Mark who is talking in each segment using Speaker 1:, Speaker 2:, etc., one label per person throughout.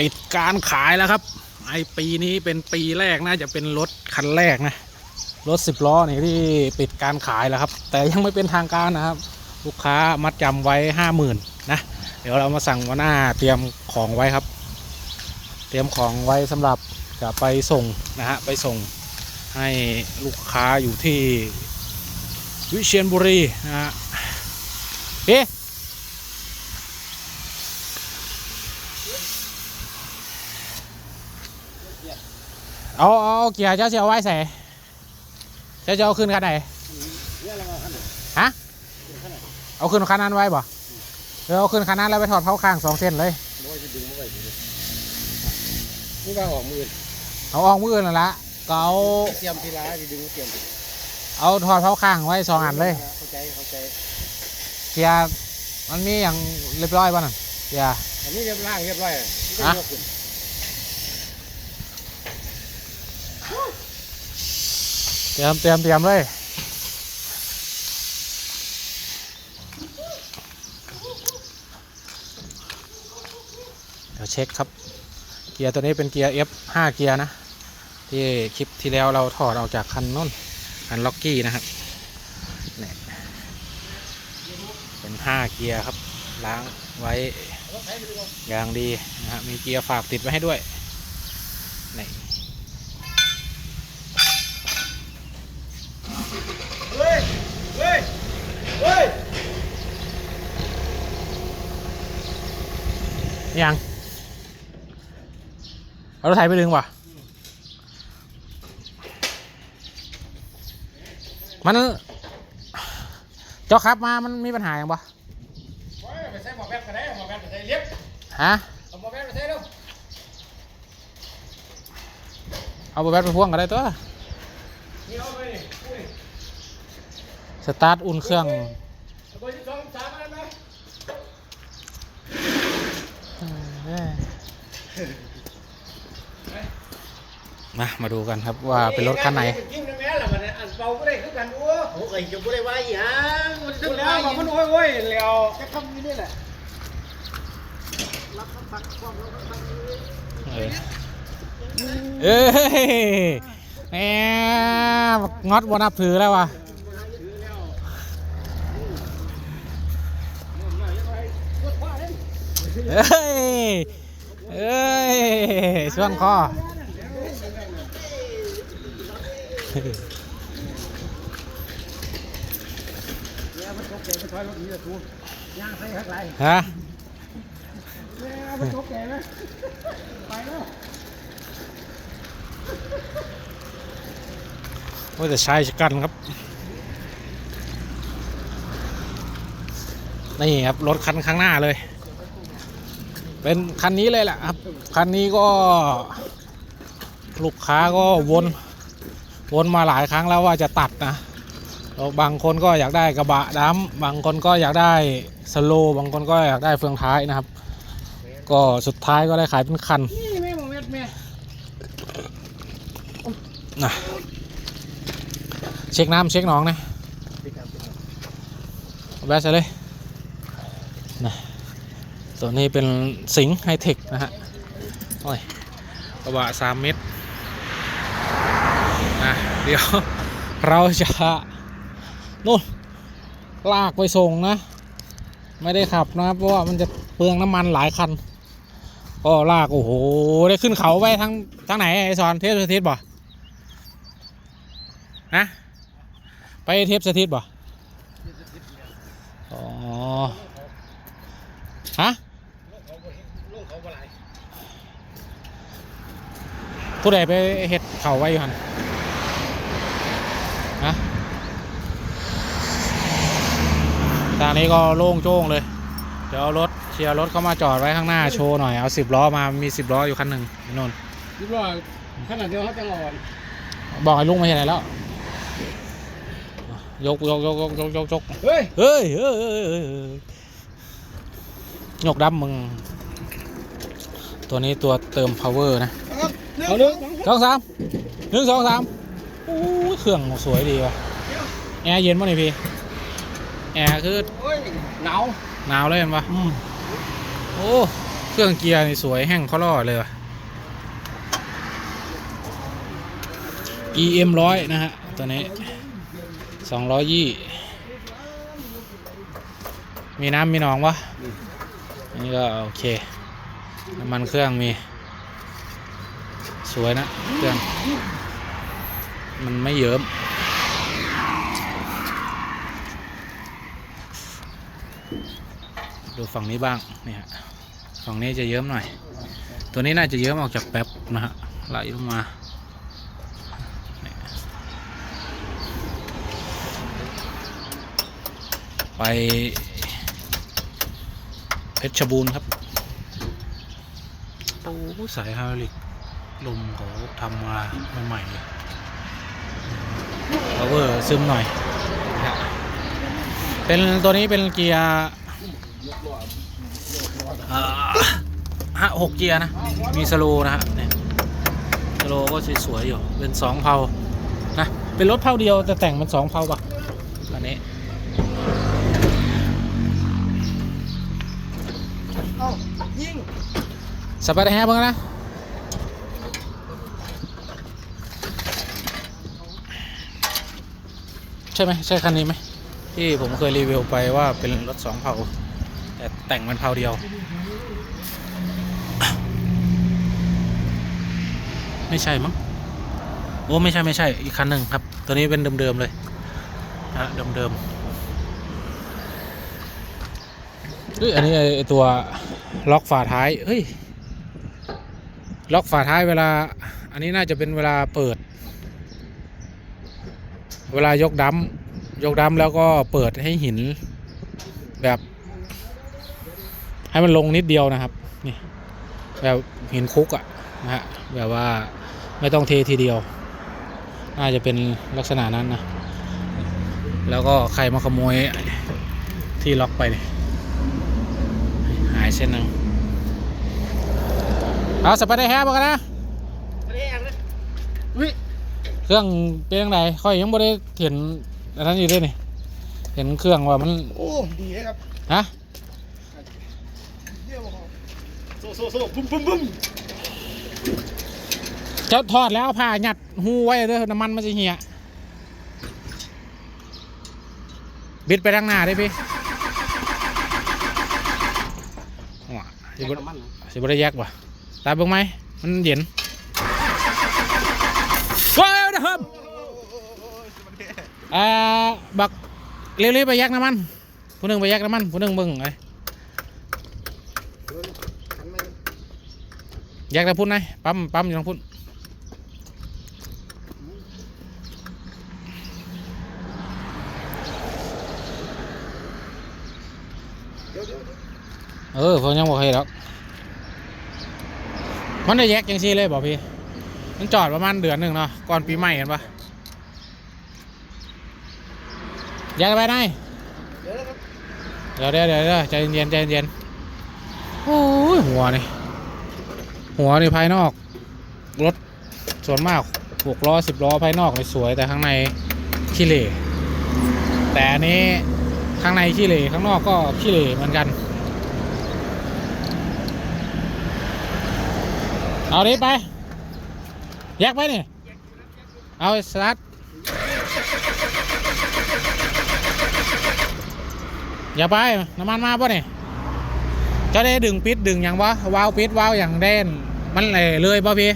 Speaker 1: ปิดการขายแล้วครับไอปีนี้เป็นปีแรกน่าจะเป็นรถคันแรกนะรถสิบล้อนี่ที่ปิดการขายแล้วครับ แต่ยังไม่เป็นทางการนะครับ ลูกค้ามัดจำไว้ห้าหมื่นนะเดี๋ยวเรามาสั่งวันหน้าเตรียมของไว้ครับ เตรียมของไว้สำหรับจะไปส่งนะฮะไปส่งให้ลูกค้าอยู่ที่วิเชียรบุรีนะฮะเอ๊ะ เอาเอาเกียร์เจ้าจะเอาไว้ใส่เจ้าจะเอาขึ้นคันไหนฮะเอาขึ้นคันนั้นไว้บ่เดี๋ยวเอาขึ้นคันนั้นแล้วไปถอดเท้าข้างสองเส้นเลย
Speaker 2: นี่ว่าออกมือ
Speaker 1: เอาออกมือนั่นละก็เอา
Speaker 2: เตรียมทีละดึงเตรียม
Speaker 1: เอาถอดเท้าข้างไว้สองอันเลย
Speaker 2: เข้าใจเข้าใจ
Speaker 1: เกียร์มันมีอย่างเรียบร้อยป่ะน่ะเกียร์
Speaker 2: อันนี้เรียบร้อยเรียบร้อย
Speaker 1: ฮะ เตรียมเตรียมเตรียมเลยเดี๋ยวเช็คครับ เกียร์ตัวนี้เป็นเกียร์ F 5เกียร์นะ ที่คลิปที่แล้วเราถอดออกจากคันน้นคันล็อกกี้นะครับเนี่ยเป็น 5 เกียร์ครับ ล้างไว้อย่างดีนะฮะมีเกียร์ฝากติดไว้ให้ด้วยนี่
Speaker 2: เฮ้ยเฮ้ยเฮ้ย
Speaker 1: ยังเอารถไถไปดึงว่ะมันเจ้าครับมามันมีปัญหาอย่างปะ
Speaker 2: ไปใส่หมอแบกันได้หมอแบทไปใส่เล็บ
Speaker 1: ฮะ
Speaker 2: เอาหมอแบไปใส่เร็ว
Speaker 1: เอาไปแบตไปพ่วงกันได้ตัวสตาร์ทอุ่นเครื่อง
Speaker 2: เอาไปที่สองสามอันไหม
Speaker 1: มา มาดูกันครับว่าเป็นรถคันไหน
Speaker 2: จิ้มได้ไหมล่ะมันอันเป่าก็ได้คือกันโอ้
Speaker 3: โอ้ยจะบ่ได้ว่าอีหยังมัน
Speaker 2: ดู
Speaker 3: จะ
Speaker 2: แล้
Speaker 3: ว่าวอี
Speaker 2: มา
Speaker 3: ห
Speaker 2: คุ
Speaker 3: ยั
Speaker 2: ณ
Speaker 3: ง
Speaker 2: โอ้ยโอ้ยแล้ว
Speaker 3: จะทำอยู่นี่แหละรับคำสั่งความรับคำสั่งนี้
Speaker 1: เอ้ยเอ้ยแหมงอดบนับถือแล้ววะ เอ้ย เอ้ยช่วงคอ
Speaker 2: เนี่ยมันตกใจมันถอยรถหนีละทูย่างใส่ข้างไร
Speaker 1: ฮะ
Speaker 2: เนี่ยมักใจไหมไปแล้ว
Speaker 1: ว่าจะใช้กันครับ นี่ครับ รถคันข้างหน้าเลย เป็นคันนี้เลยแหละครับ คันนี้ก็ ลูกค้าก็วน วนมาหลายครั้งแล้วว่าจะตัดนะบางคนก็อยากได้กระบะดำบางคนก็อยากได้สโล บางคนก็อยากได้เฟืองท้ายนะครับ ก็สุดท้ายก็ได้ขายเป็นคัน
Speaker 2: นะ
Speaker 1: เช็คน้ำเช็คหนองนะเอาแบสเลยนะ ตัวนี้เป็นสิงห์ไฮเทคนะฮะโอ้ยกระบะสามเมตรนะเดี๋ยวเราจะนู่นลากไปส่งนะ ไม่ได้ขับนะครับเพราะว่ามันจะเปลืองน้ำมันหลายคันก็ลาก โอ้โห ได้ขึ้นเขาไปทางทางไหนไอซอนเทพสถิตบ่นะไปเทพสถิตบ่อ๋อฮะ
Speaker 2: ลูกเขาบ่ไหล
Speaker 1: ผู้ใดไปเฮ็ดเขาไว้อยู่หันฮะทางนี้ก็โล่งโจ้งเลย เดี๋ยวเอารถเคลียร์รถเข้ามาจอดไว้ข้างหน้าโชว์หน่อย เอาสิบล้อมามีสิบล้ออยู่คันหนึ่งนนท์
Speaker 2: คิดว่าขนาดเดียวเขาจะรอน
Speaker 1: บอกให้ลุงไม่ใช่ไหนแล้ว ยกยกยกยกยกยกยก
Speaker 2: เฮ้ย
Speaker 1: เฮ้ยเฮ้ยเฮ้ยเฮ้ยเฮ้ยยกดับมึง ตัวนี้ตัวเติม power นะ
Speaker 2: เอาหนึ่ง
Speaker 1: สองสามหนึ่งสองสามโอ้ยเครื่องสวยดีว่ะแอร์เย็นป่ะนี่พี่แอร์คือ
Speaker 2: โอ้ยหนาว
Speaker 1: หนาวเลยเห็นปะโอ้เครื่องเกียร์นี่สวยแห้งเขาล่อเลยว่ะ EM ร้อยนะฮะตัวนี้สองร้อยยี่มีน้ำมีหนองวะอันนี้ก็โอเค น้ำมันเครื่องมี สวยนะเครื่องมันไม่เยิ้มดูฝั่งนี้บ้างนี่ฮะฝั่งนี้จะเยิ้มหน่อย ตัวนี้น่าจะเยิ้มออกจากแป๊บนะฮะไหลลงมาไปเพชรบูรณ์ครับ โอ้สายฮดรอลิก ลมเขาทำมาใหม่ๆเลยพาวเวอร์ซึมหน่อยนะฮะเป็นตัวนี้เป็นเกียร์อ่าฮะหกเกียร์นะ มีสโลนะฮะเนี่ยสโลก็สวยๆอยู่ เป็นสองเพานะ เป็นรถเพาเดียวแต่แต่งมันสองเพาปะอันนี้
Speaker 3: เอ้ายิง
Speaker 1: สบายแฮะเพิ่งนะ ใช่ไหมใช่คันนี้ไหมที่ผมเคยรีวิวไปว่าเป็นรถสองเผาแต่แต่งมันเผาเดียว ไม่ใช่มั้งโอ้ไม่ใช่ไม่ใช่อีกคันหนึ่งครับ ตัวนี้เป็นเดิมๆเลยนะเดิมๆเฮ้ยอันนี้ไอตัวล็อกฝาท้ายเฮ้ยล็อกฝาท้ายเวลา อันนี้น่าจะเป็นเวลาเปิด เวลายกดัมยกดัมแล้วก็เปิดให้หินแบบ ให้มันลงนิดเดียวนะครับ นี่ แบบหินคุกอะนะฮะแบบว่าไม่ต้องเททีเดียว น่าจะเป็นลักษณะนั้นนะ แล้วก็ใครมาขโมยที่ล็อกไปเนี่ยหายเส้นหนึ่งเอาสไปได้แฮปกันนะ
Speaker 3: แรงนะอุ้ย
Speaker 1: เครื่องเป็นยังไงค่อยยังไม่ได้เห็นอันนั้นอยู่ด้วยนี่เห็นเครื่องว่ามัน
Speaker 3: โอ้ดีเลยครับ
Speaker 1: ฮะ
Speaker 3: เยี่ยมโซ่โซ่โซ่บุ้มบุ้มบุ้ม
Speaker 1: จะทอดแล้วผ่าหยัดหูไว้เด้อน้ำมันมันจะเหี่ยบิดไปทางหน้าได้พี่ว้าสิบสิบได้แยกว่ะตามเบิ่งไหมมันเย็นว้าวนะครับ อ่าบักเร็วๆไปแยกน้ำมันผู้หนึ่งไปแยกน้ำมันผู้หนึ่งเบิ่งไอ้
Speaker 3: หันมา
Speaker 1: แยกทางพุ่นไงปั๊มปั๊มอยู่ทางพุ่น
Speaker 3: เดี๋ยวเดี๋ยว
Speaker 1: เออผมยังบอกให้หรอกมันได้แยกจังซี่เลยบอกพี่ มันจอดประมาณเดือนหนึ่งเนาะก่อนปีใหม่เห็นปะแยกไปไหน
Speaker 3: เดี๋ยว
Speaker 1: เดี๋ยวเดี๋ยวเดี๋ยวเดี๋ยวใจเย็นใจเย็นโอ้ยหัวนี่หัวนี่ภายนอก รถส่วนมากหกล้อสิบล้อภายนอกนี่สวยแต่ข้างในขี้เหร่แต่อันนี้ข้างในขี้เหร่ข้างนอกก็ขี้เหร่เหมือนกัน เอาดิไปแยกไปนี่เอาไอ้สตาร์ท อย่าไปน้ำมันมาป่ะเนี่ยจะได้ดึงปิดดึงอย่างวะวาวปิดวาวอย่างเด่นมันเลยเลยป่ะพี่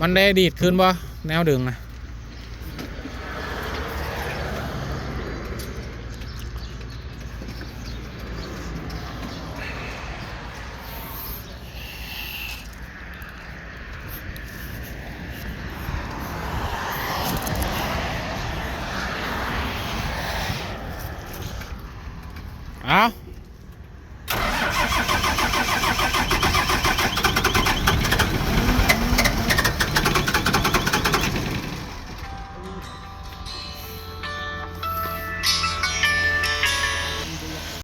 Speaker 1: มันได้ดีดขึ้นป่ะแนวดึงนะ 啊？